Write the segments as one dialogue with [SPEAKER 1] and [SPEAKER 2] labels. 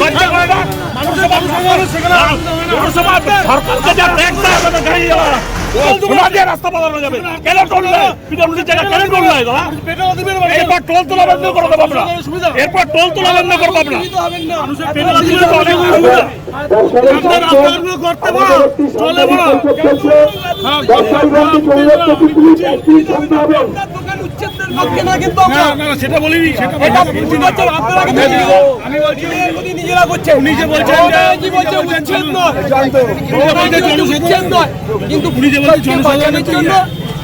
[SPEAKER 1] লজ্জা করে না পৌরসভা সরকারকে যা ট্যাক্স দেয় আমাদের গাড়ি যাওয়া সোনা রাস্তা বানানো যাবে কেন টোল দেয় পিডব্লিউডি জায়গা কেন টোল দেয় দাদা এরপর টোল তোলা বন্ধ করে দেবো আমরা এরপর টোল তোলা বন্ধ করব আমরা মানুষের পেটে দিলে তো অনেক সুবিধা আমাদের রাস্তাগুলো করতে বড় চলে বড় হ্যাঁ, না না সেটা বলিনি সেটা। আমি বলছি
[SPEAKER 2] নিজেরা করছে
[SPEAKER 1] উনি যে বলছেন যে-
[SPEAKER 2] বলছে উচ্ছেদ নয়।
[SPEAKER 1] উনি
[SPEAKER 2] কিন্তু
[SPEAKER 1] উনি যে বলছেন জনসাধারণের
[SPEAKER 2] বাঁচানোর জন্য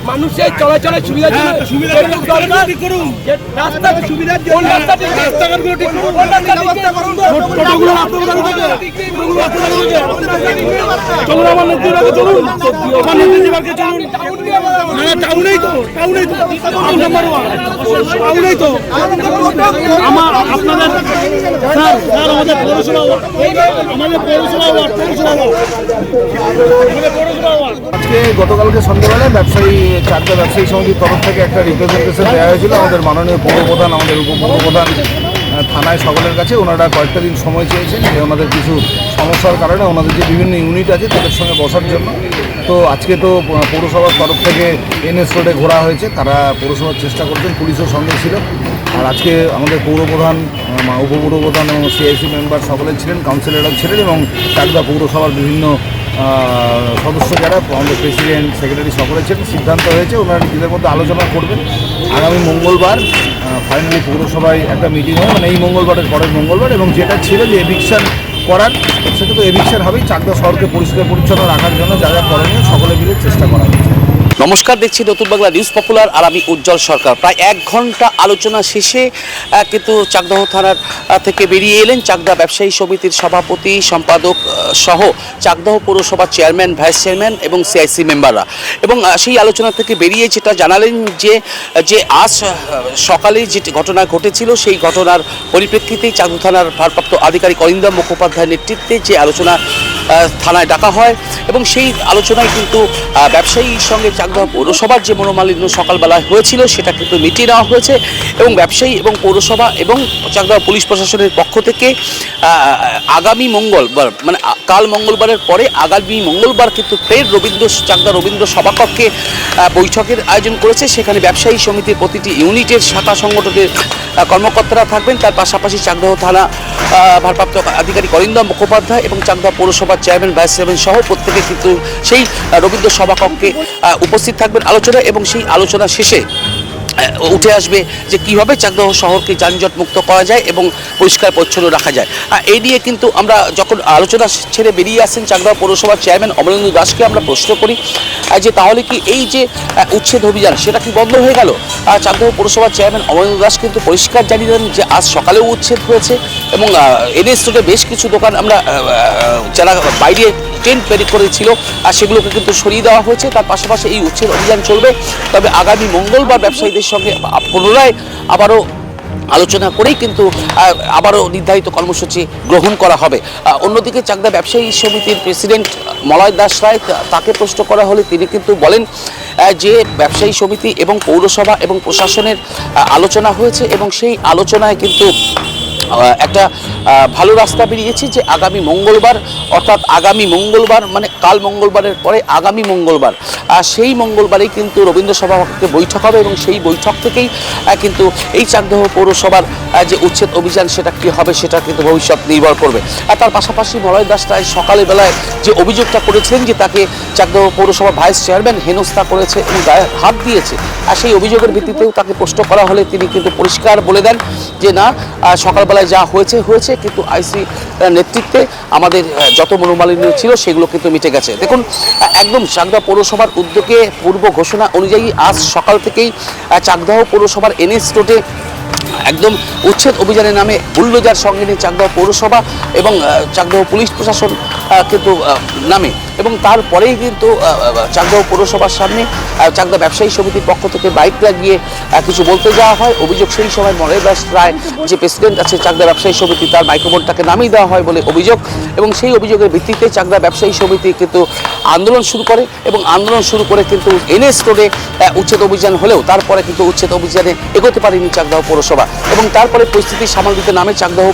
[SPEAKER 2] মানুষের চলাচলের সুবিধার জন্য
[SPEAKER 1] হ্যাঁ, সুবিধা
[SPEAKER 2] যেটুকু দরকার।
[SPEAKER 1] ঠিক করুন।
[SPEAKER 2] যে রাস্তা সুবিধার জন্য কোন রাস্তা ঠিক
[SPEAKER 1] রাস্তাঘাটগুলো ঠিক করুন।
[SPEAKER 2] কোন রাস্তা ব্যবস্থা করুন।
[SPEAKER 1] টোটোগুলো রাস্তা দাঁড়িয়ে থাকে। টোটোগুলো রাস্তা দাঁড়িয়ে থাকে। চলুন আমার নেত্রীর চলুন। আমার নেত্রীর চলুন। না না টাউনেই তো টাউনেই তো। টাউন নাম্বার ওয়ান টাউনেই তো। আমার আপনাদের স্যার স্যার আমাদের পৌরসভা আমাদের পৌরসভা ওয়ার্ড পৌরসভা ওয়ার্ড। আমাদের পৌরসভা ওয়ার্ড।
[SPEAKER 3] আজকে গতকালকে সন্ধ্যেবেলায় ব্যবসায়ী চারটা ব্যবসায়ী সমিতির তরফ থেকে একটা রিপ্রেজেন্টেশন দেওয়া হয়েছিল। আমাদের মাননীয় পৌরপ্রধান, আমাদের উপপৌরপ্রধান থানায় সকলের কাছে ওনারা কয়েকটা দিন সময় চেয়েছেন যে ওনাদের কিছু সমস্যার কারণে ওনাদের যে বিভিন্ন ইউনিট আছে তাদের সঙ্গে বসার জন্য। তো আজকে তো পৌরসভার তরফ থেকে এনএস রোডে ঘোরা হয়েছে, তারা পৌরসভার চেষ্টা করছেন, পুলিশও সঙ্গে ছিল। আর আজকে আমাদের পৌরপ্রধান উপপৌরপ্রধান এবং সিআইসি মেম্বার সকলে ছিলেন কাউন্সিলররা ছিলেন এবং চাকদা পৌরসভার বিভিন্ন সদস্য যারা, আমাদের প্রেসিডেন্ট সেক্রেটারি সকলে ছিলেন, সিদ্ধান্ত হয়েছে, ওনারা নিজেদের মধ্যে আলোচনা করবেন। আগামী মঙ্গলবার ফাইনালি পৌরসভায় একটা মিটিং হবে মানে এই মঙ্গলবারের পরের মঙ্গলবার, এবং যেটা ছিল যে এভিকশন করার, সেটা তো এভিকশন হবেই, চাকদা শহরকে পরিষ্কার পরিচ্ছন্ন রাখার জন্য যারা যা সকলে মিলে চেষ্টা করা হচ্ছে।
[SPEAKER 4] নমস্কার, দেখছি নতুন বাংলা নিউজ পপুলার আর আমি উজ্জ্বল সরকার। প্রায় এক ঘণ্টা আলোচনা শেষে কিন্তু চাকদাহ থানার থেকে বেরিয়ে এলেন চাকদা ব্যবসায়ী সমিতির সভাপতি, সম্পাদক সহ চাকদাহ পৌরসভার চেয়ারম্যান ভাইস চেয়ারম্যান এবং সিআইসি মেম্বাররা এবং সেই আলোচনা থেকে বেরিয়ে যেটা জানালেন যে যে আজ সকালে যে ঘটনা ঘটেছিল, সেই ঘটনার পরিপ্রেক্ষিতেই চাকদা থানার ভারপ্রাপ্ত আধিকারিক অরিন্দম মুখোপাধ্যায়ের নেতৃত্বে যে আলোচনা থানায় ডাকা হয় এবং সেই আলোচনায় কিন্তু ব্যবসায়ীর সঙ্গে চাকদা পৌরসভার যে মনোমালিন্য সকালবেলায় হয়েছিল সেটা কিন্তু মিটিয়ে নেওয়া হয়েছে এবং ব্যবসায়ী এবং পৌরসভা এবং চাকদা পুলিশ প্রশাসনের পক্ষ থেকে আগামী মঙ্গলবার মানে কাল মঙ্গলবারের পরে আগামী মঙ্গলবার কিন্তু ফের রবীন্দ্র চাকদা রবীন্দ্র সভাকক্ষে বৈঠকের আয়োজন করেছে। সেখানে ব্যবসায়ী সমিতির প্রতিটি ইউনিটের শাখা সংগঠনের কর্মকর্তারা থাকবেন। তার পাশাপাশি চাকদাহ থানা ভারপ্রাপ্ত আধিকারিক অরিন্দম মুখোপাধ্যায় এবং চাকদা পৌরসভার চেয়ারম্যান ভাইস চেয়ারম্যান সহ প্রত্যেকে কিন্তু সেই রবীন্দ্র সভাকক্ষে উপস্থিত থাকবেন আলোচনা এবং সেই আলোচনা শেষে উঠে আসবে যে কীভাবে চাকদহ শহরকে যানজট মুক্ত করা যায় এবং পরিষ্কার পরিচ্ছন্ন রাখা যায়। আহ, এই নিয়ে কিন্তু আমরা যখন আলোচনা ছেড়ে বেরিয়ে আসেন চাকদহ পৌরসভার চেয়ারম্যান অমলেন্দু দাসকে আমরা প্রশ্ন করি যে তাহলে কি এই যে উচ্ছেদ অভিযান সেটা কি বন্ধ হয়ে গেল? আর চাকদহ পৌরসভার চেয়ারম্যান অমলেন্দু দাস কিন্তু পরিষ্কার জানিয়ে দেন যে আজ সকালেও উচ্ছেদ হয়েছে এবং এনএস রোডে বেশ কিছু দোকান আমরা যারা বাইরে টেন্ট তৈরি করেছিল আর সেগুলোকে কিন্তু সরিয়ে দেওয়া হয়েছে। তার পাশাপাশি এই উচ্ছেদ অভিযান চলবে। তবে আগামী মঙ্গলবার ব্যবসায়ীদের সঙ্গে পুনরায় আবারও আলোচনা করেই কিন্তু আবারও নির্ধারিত কর্মসূচি গ্রহণ করা হবে। অন্যদিকে চাকদা ব্যবসায়ী সমিতির প্রেসিডেন্ট মলয় দাস রায় তাকে প্রশ্ন করা হলে তিনি কিন্তু বলেন যে ব্যবসায়ী সমিতি এবং পৌরসভা এবং প্রশাসনের আলোচনা হয়েছে এবং সেই আলোচনায় কিন্তু একটা ভালো রাস্তা বেরিয়েছি যে আগামী মঙ্গলবার অর্থাৎ আগামী মঙ্গলবার মানে কাল মঙ্গলবারের পরে আগামী মঙ্গলবার সেই মঙ্গলবারেই কিন্তু রবীন্দ্র সভাপতিতে বৈঠক হবে এবং সেই বৈঠক থেকেই কিন্তু এই চাকদহ পৌরসভার যে উচ্ছেদ অভিযান সেটা কী হবে সেটা কিন্তু ভবিষ্যৎ নির্ভর করবে। আর তার পাশাপাশি মলয় দাস রায় সকালের বেলায় যে অভিযোগটা করেছিলেন যে তাকে চাকদহ পৌরসভার ভাইস চেয়ারম্যান হেনস্থা করেছে এবং গায়ে হাত দিয়েছে আর সেই অভিযোগের ভিত্তিতেও তাকে প্রশ্ন করা হলে তিনি কিন্তু পরিষ্কার বলে দেন যে না আহ, সকালবেলায় যা হয়েছে হয়েছে, কিন্তু আইসি নেতৃত্বে আমাদের যত মনোমালিন্য ছিল সেগুলো কিন্তু মিটে গেছে। দেখুন একদম চাকদা পৌরসভার উদ্যোগে পূর্ব ঘোষণা অনুযায়ী আজ সকাল থেকেই চাকদাহ পৌরসভার এনএস রোডে একদম উচ্ছেদ অভিযানের নামে বুল্ডোজার সঙ্গে নিয়ে চাকদহ পৌরসভা এবং চাকদাহ পুলিশ প্রশাসন কিন্তু নামে। এবং তারপরেই কিন্তু আহ, পৌরসভার সামনে চাকদা ব্যবসায়ী সমিতির পক্ষ থেকে বাইক লাগিয়ে কিছু বলতে যাওয়া হয়। অভিযোগ সেই সময় মনে দাস রায় যে প্রেসিডেন্ট আছে চাকদা ব্যবসায়ী সমিতি তার মাইক্রোফোনটাকে নামিয়ে দেওয়া হয় বলে অভিযোগ। এবং সেই অভিযোগের ভিত্তিতে চাকদা ব্যবসায়ী সমিতি কিন্তু আন্দোলন শুরু করে এবং আন্দোলন শুরু করে কিন্তু এনএস রোডে উচ্ছেদ অভিযান হলেও তারপরে কিন্তু উচ্ছেদ অভিযানে এগোতে পারেনি চাকদাহ পৌরসভা। এবং তারপরে পরিস্থিতি সামাল দিতে নামে চাকদহ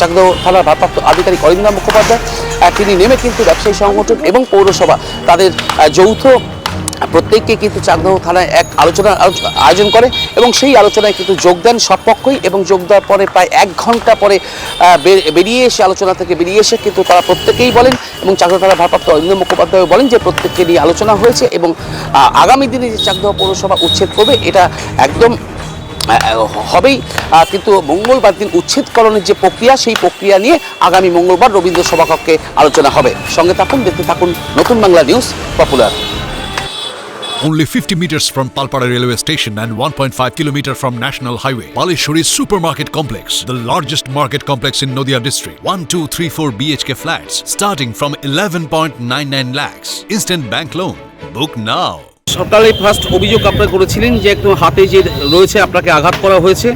[SPEAKER 4] চাকদহ থানার ভারপ্রাপ্ত আধিকারিক অরিন্দা মুখোপাধ্যায় তিনি নেমে কিন্তু ব্যবসায়ী সংগঠন এবং পৌরসভা তাদের যৌথ, প্রত্যেককে কিন্তু চাকদহ থানায় এক আলোচনা আয়োজন করে এবং সেই আলোচনায় কিন্তু যোগ দেন সব পক্ষই এবং যোগ দেওয়ার পরে প্রায় এক ঘণ্টা পরে বেরিয়ে এসে আলোচনা থেকে বেরিয়ে এসে কিন্তু তারা প্রত্যেকেই বলেন এবং চাকদহ থানার ভারপ্রাপ্ত অরিন্দ মুখোপাধ্যায় বলেন যে প্রত্যেককে নিয়ে আলোচনা হয়েছে এবং আগামী দিনে যে চাকদহ পৌরসভা উচ্ছেদ করবে এটা একদম হবেই কিন্তু মঙ্গলবার দিন উচ্ছেদকরণের যে প্রক্রিয়া সেই প্রক্রিয়া নিয়ে আগামী মঙ্গলবার রবীন্দ্র সভাকক্ষে আলোচনা হবে সঙ্গে থাকুন দেখতে থাকুন নতুন Bangla news popular
[SPEAKER 5] Only 50 meters from Palpara railway station and 1.5 kilometer from National Highway. Palishuri Supermarket Complex, the largest market complex in Noida district. 1, 2, 3, 4 BHK flats starting from 11.99 lakhs. Instant bank loan. Book now.
[SPEAKER 4] সকালে first অভিযোগ আপনারা করেছিলেন যে একদম হাতে যে রয়েছে আপনাকে আঘাত করা হয়েছে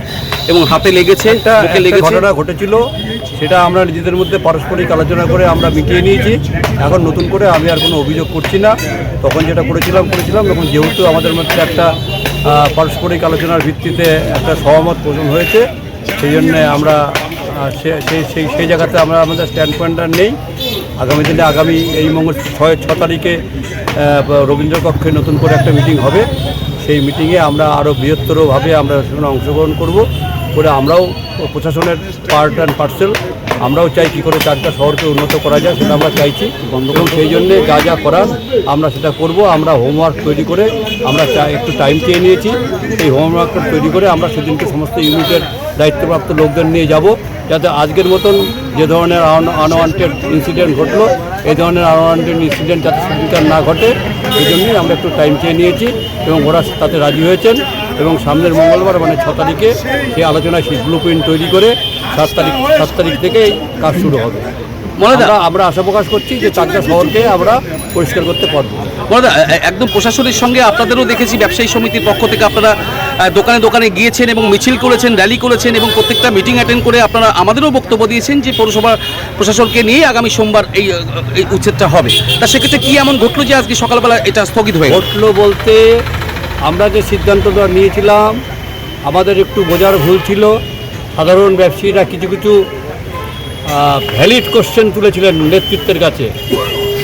[SPEAKER 4] এবং হাতে লেগেছে
[SPEAKER 6] একটা একটা ঘটনা ঘটেছিল সেটা আমরা নিজেদের মধ্যে পারস্পরিক আলোচনা করে আমরা মিটিয়ে নিয়েছি। এখন নতুন করে আমি আর কোনো অভিযোগ করছি না। তখন যেটা করেছিলাম করেছিলাম। এবং যেহেতু আমাদের মধ্যে একটা পারস্পরিক আলোচনার ভিত্তিতে একটা সহমত পোষণ হয়েছে সেই জন্যে আমরা সে- সেই সেই সেই জায়গাতে আমরা আমাদের স্ট্যান্ড পয়েন্টটা নেই। আগামী দিনে আগামী এই মঙ্গল ছয় ছ তারিখে রবীন্দ্র কক্ষে নতুন করে একটা মিটিং হবে। সেই মিটিংয়ে আমরা আরও বৃহত্তরভাবে আমরা সেখানে অংশগ্রহণ করব। করে আমরাও প্রশাসনের পার্ট অ্যান্ড পার্সেল আমরাও চাই কী করে চারটা শহরকে উন্নত করা যায়, সেটা আমরা চাইছি। এবং সেই জন্যে যা যা করার আমরা সেটা করব। আমরা হোমওয়ার্ক তৈরি করে আমরা একটু টাইম চেয়ে নিয়েছি। এই হোমওয়ার্কটা তৈরি করে আমরা সেদিনকে সমস্ত ইউনিটের দায়িত্বপ্রাপ্ত লোকজন নিয়ে যাব যাতে আজকের মতন যে ধরনের আনওয়ান্টেড ইনসিডেন্ট ঘটলো এই ধরনের আনওয়ান্টেড ইনসিডেন্ট যাতে সেদিনকার না ঘটে সেই জন্যই আমরা একটু টাইম চেয়ে নিয়েছি এবং ওরা তাতে রাজি হয়েছেন এবং সামনের মঙ্গলবার মানে ছ তারিখে সেই আলোচনায় সেই ব্লু প্রিন্ট তৈরি করে সাত তারিখ সাত তারিখ থেকে কাজ শুরু হবে।
[SPEAKER 4] মনে
[SPEAKER 6] আমরা আমরা আশা প্রকাশ করছি যে চারটা শহরকে আমরা পরিষ্কার করতে পারব।
[SPEAKER 4] এ- একদম প্রশাসনের সঙ্গে আপনাদেরও দেখেছি ব্যবসায়ী সমিতির পক্ষ থেকে আপনারা দোকানে দোকানে গিয়েছেন এবং মিছিল করেছেন র্যালি করেছেন এবং প্রত্যেকটা মিটিং অ্যাটেন্ড করে আপনারা আমাদেরও বক্তব্য দিয়েছেন যে পৌরসভা প্রশাসনকে নিয়ে আগামী সোমবার এই এই উচ্ছেদটা হবে। তা সেক্ষেত্রে কী এমন ঘটলো যে আজকে সকালবেলা এটা স্থগিত হয়ে?
[SPEAKER 6] ঘটলো বলতে আমরা যে সিদ্ধান্তটা নিয়েছিলাম, আমাদের একটু বোঝার ভুল ছিল। সাধারণ ব্যবসায়ীরা কিছু কিছু ভ্যালিড কোশ্চেন তুলেছিলেন নেতৃত্বের কাছে।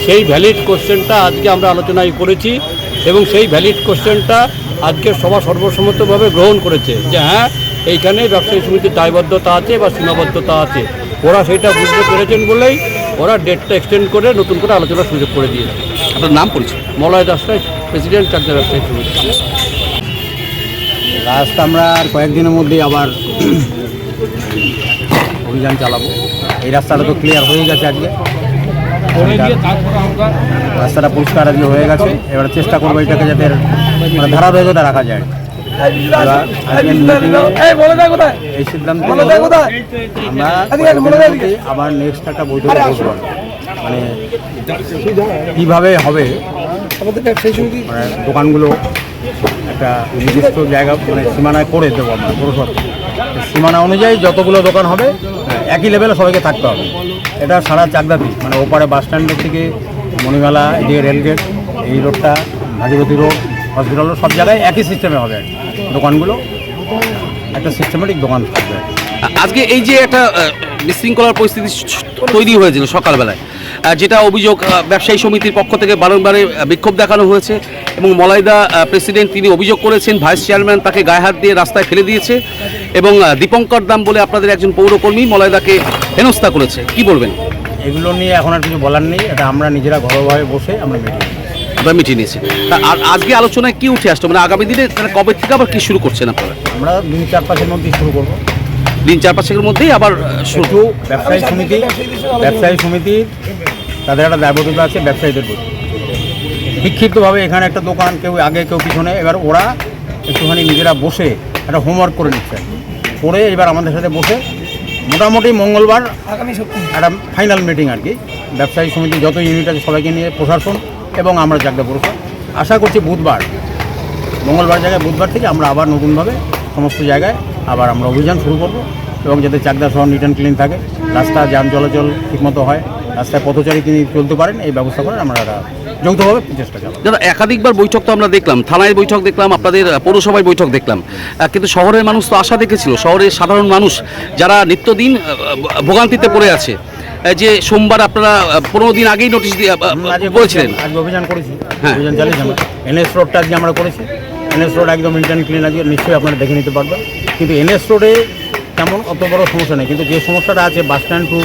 [SPEAKER 6] সেই ভ্যালিড কোশ্চেনটা আজকে আমরা আলোচনায় করেছি এবং সেই ভ্যালিড কোশ্চেনটা আজকে সভা সর্বসম্মতভাবে গ্রহণ করেছে যে হ্যাঁ এইখানে ব্যবসায়ী সমিতির দায়বদ্ধতা আছে বা সীমাবদ্ধতা আছে। ওরা সেটা বুঝতে পেরেছেন বলেই ওরা ডেটটা এক্সটেন্ড করে নতুন করে আলোচনার সুযোগ করে দিয়েছে।
[SPEAKER 4] আপনার নাম পরিচয়?
[SPEAKER 6] মলয় দাসরাই প্রেসিডেন্ট চাকদা ব্যবসায়ী সমিতি।
[SPEAKER 7] রাস্তা আমরা আর কয়েকদিনের মধ্যেই আবার অভিযান চালাবো। এই রাস্তাটা তো ক্লিয়ার হয়ে গেছে আজকে। রাস্তাটা পরিষ্কার আজকে হয়ে গেছে। এবার চেষ্টা করব এটাকে যাতে মানে ধারাবাহিকতা রাখা যায়। এবার এই সিদ্ধান্ত আমরা আবার নেক্সট একটা বৈঠকে বসবো। মানে কীভাবে হবে?
[SPEAKER 1] আমাদের ব্যবসায়ী সমিতি।
[SPEAKER 7] মানে দোকানগুলো একটা নির্দিষ্ট জায়গা মানে সীমানায় করে দেবো আমরা পৌরসভা। সীমানা অনুযায়ী যতগুলো দোকান হবে একই লেভেলে সবাইকে থাকতে হবে। এটা সারা চাকদাতি মানে ওপারে বাস স্ট্যান্ডের থেকে মণিমেলা এদিকে রেলগেট এই রোডটা ভাগীরথী রোড হসপিটাল রোড সব জায়গায় একই সিস্টেমে হবে দোকানগুলো একটা সিস্টেমেটিক দোকান থাকবে।
[SPEAKER 4] আজকে এই যে একটা বিশৃঙ্খলার পরিস্থিতি তৈরি হয়েছিল সকালবেলায় যেটা অভিযোগ ব্যবসায়ী সমিতির পক্ষ থেকে বারংবারে বিক্ষোভ দেখানো হয়েছে এবং মলাইদা প্রেসিডেন্ট তিনি অভিযোগ করেছেন ভাইস চেয়ারম্যান তাকে গায়ে হাত দিয়ে রাস্তায় ফেলে দিয়েছে এবং দীপঙ্কর দাম বলে আপনাদের একজন পৌরকর্মী মলাইদাকে হেনস্থা করেছে। কি বলবেন?
[SPEAKER 7] এগুলো নিয়ে এখন আর কিছু বলার নেই এটা আমরা নিজেরা ঘরোয়াভাবে বসে আমরা মিটিং
[SPEAKER 4] আপনারা মিটিয়ে নিয়েছে। তা আর আজকে আলোচনায় কি উঠে আসতো মানে আগামী দিনে তাহলে কবে থেকে আবার কি শুরু করছেন আপনারা?
[SPEAKER 7] আমরা দিন চার পাঁচের মধ্যে শুরু করব।
[SPEAKER 4] দিন চার পাঁচের মধ্যেই আবার শুরু
[SPEAKER 7] ব্যবসায়ী সমিতি ব্যবসায়ী সমিতি তাদের একটা দায়বদ্ধতা আছে ব্যবসায়ীদের প্রতি। বিক্ষিপ্তভাবে এখানে একটা দোকান কেউ আগে কেউ পিছনে এবার ওরা একটুখানি নিজেরা বসে একটা হোমওয়ার্ক করে নিচ্ছে। করে এবার আমাদের সাথে বসে মোটামুটি মঙ্গলবার আগামী একটা ফাইনাল মিটিং আর কি। ব্যবসায়ী সমিতি যত ইউনিট আছে সবাইকে নিয়ে প্রশাসন এবং আমরা পৌরসভা আশা করছি বুধবার, মঙ্গলবার জায়গায়, বুধবার থেকে আমরা আবার নতুনভাবে সমস্ত জায়গায় আবার আমরা অভিযান শুরু করব এবং যাতে চাকদা শহর নিট অ্যান্ড ক্লিন থাকে, রাস্তা, যান চলাচল ঠিকমতো হয়, রাস্তায় পথচারী তিনি চলতে পারেন, এই ব্যবস্থা করে আমরা যৌথভাবে চেষ্টা চালাবো।
[SPEAKER 4] দাদা, একাধিকবার বৈঠক তো আমরা দেখলাম, থানায় বৈঠক দেখলাম, আপনাদের পৌরসভায় বৈঠক দেখলাম। কিন্তু শহরের মানুষ তো আশা দেখেছিল, শহরের সাধারণ মানুষ যারা নিত্যদিন ভোগান্তিতে পড়ে আছে যে সোমবার আপনারা পনেরো দিন আগেই নোটিশ দিয়ে বলেছিলেন।
[SPEAKER 7] আজকে অভিযান করেছি
[SPEAKER 4] হ্যাঁ।
[SPEAKER 7] অভিযান চালিয়েছি আমরা। এনএস রোডটা আজকে আমরা করেছি। এনএস রোড একদম ইন্টার্ন ক্লিন আজকে নিশ্চয়ই আপনারা দেখে নিতে পারবেন। কিন্তু এনএস রোডে তেমন অত বড় সমস্যা নেই। কিন্তু যে সমস্যাটা আছে বাস স্ট্যান্ড টু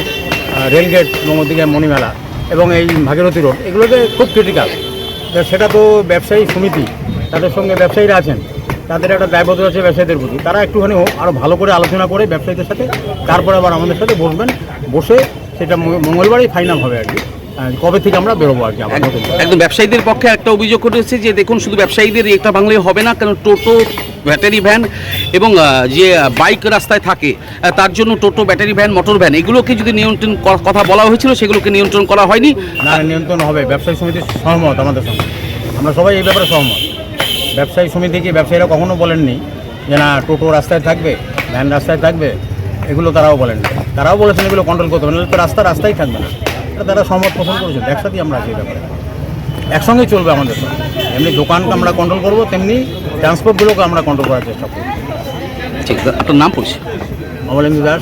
[SPEAKER 7] রেলগেট এবং ওদিকে মণিমেলা এবং এই ভাগীরথী রোড এগুলোতে খুব ক্রিটিক্যাল সেটা তো ব্যবসায়ী সমিতি তাদের সঙ্গে ব্যবসায়ীরা আছেন তাদের একটা দায়বদ্ধ আছে ব্যবসায়ীদের প্রতি। তারা একটুখানি হোক আরও ভালো করে আলোচনা করে ব্যবসায়ীদের সাথে তারপরে আবার আমাদের সাথে বসবেন। বসে সেটা মঙ্গ- মঙ্গলবারই ফাইনাল হবে আর কি। কবে থেকে আমরা বেরোবো আর কি।
[SPEAKER 4] একদম ব্যবসায়ীদের পক্ষে একটা অভিযোগ করেছে যে দেখুন শুধু ব্যবসায়ীদের এটা বাংলে হবে না কারণ টোটো ব্যাটারি ভ্যান এবং যে বাইক রাস্তায় থাকে তার জন্য টোটো ব্যাটারি ভ্যান মোটর ভ্যান এগুলোকে যদি নিয়ন্ত্রণ কথা বলা হয়েছিল সেগুলোকে নিয়ন্ত্রণ করা হয়নি।
[SPEAKER 7] না নিয়ন্ত্রণ হবে ব্যবসায়ী সমিতির সহমত আমাদের সঙ্গে। আমরা সবাই এই ব্যাপারে সহমত। ব্যবসায়ী সমিতিকে ব্যবসায়ীরা কখনো বলেননি যে না টোটো রাস্তায় থাকবে ভ্যান রাস্তায় থাকবে এগুলো তারাও বলেননি। তারাও বলেছেন এগুলো কন্ট্রোল করতে হবে নাহলে তো রাস্তা রাস্তাই থাকবে না। এটা তারা সমাজ পোষণ করেছেন একসাথেই আমরা আছি এই ব্যাপারে। একসঙ্গেই চলবে আমাদের। সঙ্গে এমনি দোকানকে আমরা কন্ট্রোল করব তেমনি ট্রান্সপোর্টগুলোকে আমরা কন্ট্রোল করার চেষ্টা করব।
[SPEAKER 4] ঠিক আছে, আপনার নাম পরিচয়?
[SPEAKER 7] Amalendu Das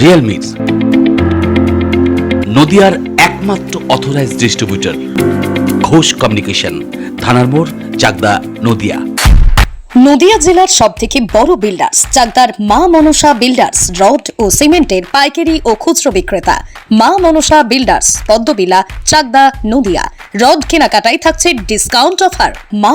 [SPEAKER 4] রিয়েলমি নদিয়ার একমাত্র অথরাইজ ডিস্ট্রিবিউটর ঘোষ কমিউনিকেশন, থানার মোড়, চাকদা, নদিয়া।
[SPEAKER 8] নদিয়া জেলার সব থেকে বড় বিল্ডার্স চাকদার মা মনসা বিল্ডার্স রড ও সিমেন্টের পাইকারি ও খুচরো বিক্রেতা। মা মনসা বিল্ডার্স পদ্মবিলা, চাকদা, নদিয়া। রড কেনাকাটায় থাকছে ডিসকাউন্ট অফার মা